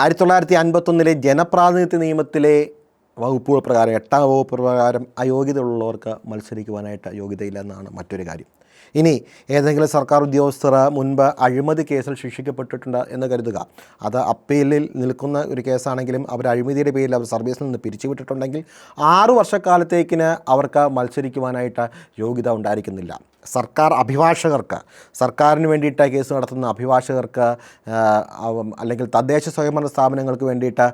ആയിരത്തി തൊള്ളായിരത്തി അൻപത്തൊന്നിലെ ജനപ്രാതിനിധ്യ നിയമത്തിലെ വകുപ്പുകൾ പ്രകാരം എട്ടാം വകുപ്പ് പ്രകാരം അയോഗ്യതയുള്ളവർക്ക് മത്സരിക്കുവാനായിട്ട് യോഗ്യതയില്ലെന്നാണ് മറ്റൊരു കാര്യം. ഇനി ഏതെങ്കിലും സർക്കാർ ഉദ്യോഗസ്ഥർ മുൻപ് അഴിമതി കേസിൽ ശിക്ഷിക്കപ്പെട്ടിട്ടുണ്ട് എന്ന് കരുതുക. അത് അപ്പീലിൽ നിൽക്കുന്ന ഒരു കേസാണെങ്കിലും അവർ അഴിമതിയുടെ പേരിൽ അവർ സർവീസിൽ നിന്ന് പിരിച്ചുവിട്ടിട്ടുണ്ടെങ്കിൽ ആറു വർഷക്കാലത്തേക്കിന് അവർക്ക് മത്സരിക്കുവാനായിട്ട് യോഗ്യത ഉണ്ടായിരിക്കുന്നില്ല. സർക്കാർ അഭിഭാഷകർക്ക് സർക്കാരിന് വേണ്ടിയിട്ട് കേസ് നടത്തുന്ന അഭിഭാഷകർക്ക് അല്ലെങ്കിൽ തദ്ദേശ സ്വയംഭരണ സ്ഥാപനങ്ങൾക്ക് വേണ്ടിയിട്ട്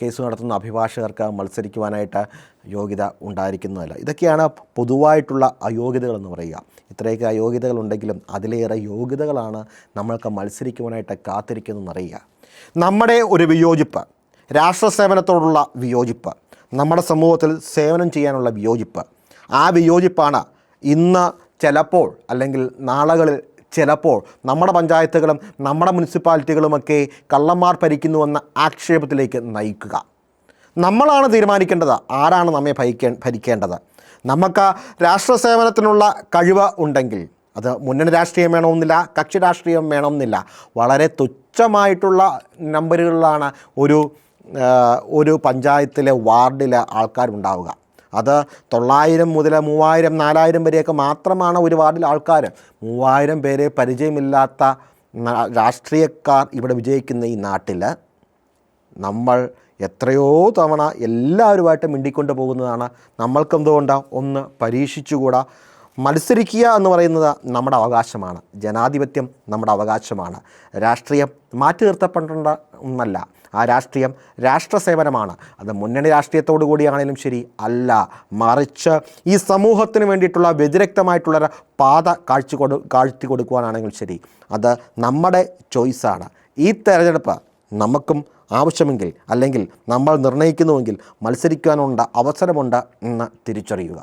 കേസ് നടത്തുന്ന അഭിഭാഷകർക്ക് മത്സരിക്കുവാനായിട്ട് യോഗ്യത ഉണ്ടായിരിക്കുന്നതല്ല. ഇതൊക്കെയാണ് പൊതുവായിട്ടുള്ള അയോഗ്യതകളെന്ന് പറയുക. ഇത്രയൊക്കെ അയോഗ്യതകളുണ്ടെങ്കിലും അതിലേറെ യോഗ്യതകളാണ് നമ്മൾക്ക് മത്സരിക്കുവാനായിട്ട് കാത്തിരിക്കുന്നതെന്നറിയുക നമ്മുടെ ഒരു വിയോജിപ്പ് രാഷ്ട്ര സേവനത്തോടുള്ള വിയോജിപ്പ് നമ്മുടെ സമൂഹത്തിൽ സേവനം ചെയ്യാനുള്ള വിയോജിപ്പ് ആ വിയോജിപ്പാണ് ഇന്ന് ചിലപ്പോൾ അല്ലെങ്കിൽ നാളകളിൽ ചിലപ്പോൾ നമ്മുടെ പഞ്ചായത്തുകളും നമ്മുടെ മുനിസിപ്പാലിറ്റികളുമൊക്കെ കള്ളന്മാർ ഭരിക്കുന്നുവെന്ന ആക്ഷേപത്തിലേക്ക് നയിക്കുക. നമ്മളാണ് തീരുമാനിക്കേണ്ടത് ആരാണ് നമ്മെ ഭരിക്കേ ഭരിക്കേണ്ടത്. നമുക്ക് രാഷ്ട്ര സേവനത്തിനുള്ള കഴിവ് ഉണ്ടെങ്കിൽ അത് മുന്നണി രാഷ്ട്രീയം വേണമെന്നില്ല കക്ഷി രാഷ്ട്രീയം വേണമെന്നില്ല. വളരെ തുച്ഛമായിട്ടുള്ള നമ്പറുകളിലാണ് ഒരു ഒരു പഞ്ചായത്തിലെ വാർഡിലെ ആൾക്കാരുണ്ടാവുക. അത് തൊള്ളായിരം മുതൽ മൂവായിരം നാലായിരം വരെയൊക്കെ മാത്രമാണ് ഒരു വാർഡിൽ ആൾക്കാർ മൂവായിരം പേരെ പരിചയമില്ലാത്ത രാഷ്ട്രീയക്കാർ ഇവിടെ വിജയിക്കുന്ന ഈ നാട്ടിൽ നമ്മൾ എത്രയോ തവണ എല്ലാവരുമായിട്ട് മിണ്ടിക്കൊണ്ട് പോകുന്നതാണ്. നമ്മൾക്ക് എന്തുകൊണ്ടാണ് ഒന്ന് പരീക്ഷിച്ചുകൂടാ. മത്സരിക്കുക എന്ന് പറയുന്നത് നമ്മുടെ അവകാശമാണ്. ജനാധിപത്യം നമ്മുടെ അവകാശമാണ്. രാഷ്ട്രീയം മാറ്റി നിർത്തപ്പെടേണ്ട ഒന്നല്ല. ആ രാഷ്ട്രീയം രാഷ്ട്രസേവനമാണ്. അത് മുന്നണി രാഷ്ട്രീയത്തോടു കൂടിയാണെങ്കിലും ശരി അല്ല മറിച്ച് ഈ സമൂഹത്തിന് വേണ്ടിയിട്ടുള്ള വ്യതിരക്തമായിട്ടുള്ള പാത കാഴ്ച കൊടു കാഴ്ത്തി കൊടുക്കുവാനാണെങ്കിലും ശരി അത് നമ്മുടെ ചോയ്സാണ്. ഈ തെരഞ്ഞെടുപ്പ് നമുക്കും ആവശ്യമെങ്കിൽ അല്ലെങ്കിൽ നമ്മൾ നിർണയിക്കുന്നുവെങ്കിൽ മത്സരിക്കാനുണ്ട് അവസരമുണ്ട് എന്ന് തിരിച്ചറിയുക.